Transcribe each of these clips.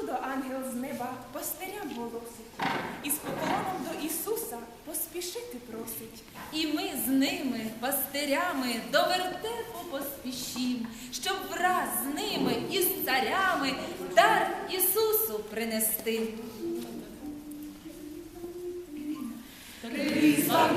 чудо ангел з неба пастирям голосить, і з поклоном до Ісуса поспішити просить. І ми з ними, пастирями, до вертепу поспішім, щоб враз з ними і з царями дар Ісусу принести. Вифлеємська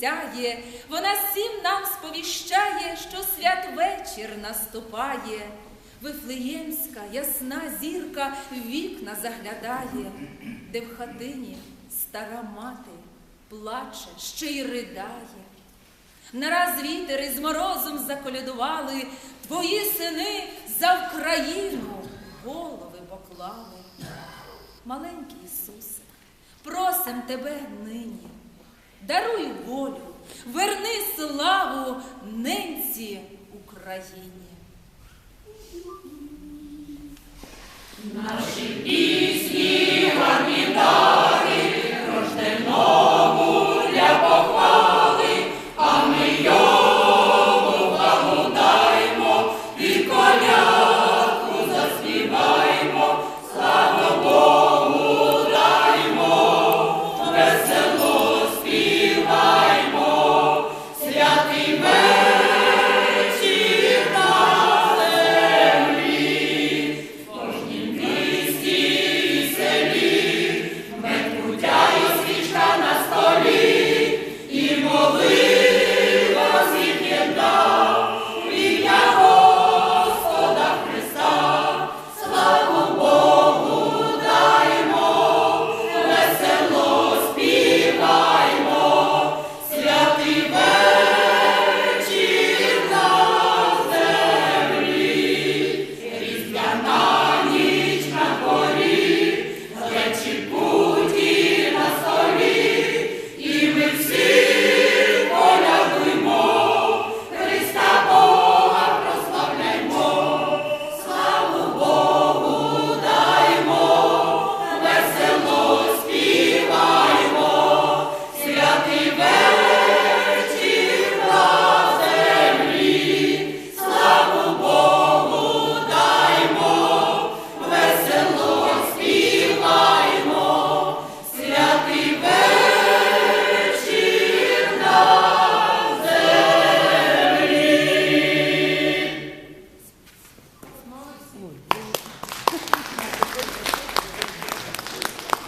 сяє, вона всім нам сповіщає, що святвечір наступає. Вифлеємська ясна зірка в вікна заглядає, де в хатині стара мати плаче, ще й ридає. Нараз вітер із морозом заколядували, твої сини за Вкраїну голови поклали. Маленький Ісусе, просим тебе нині, даруй волю, верни славу ненці Україні. Наші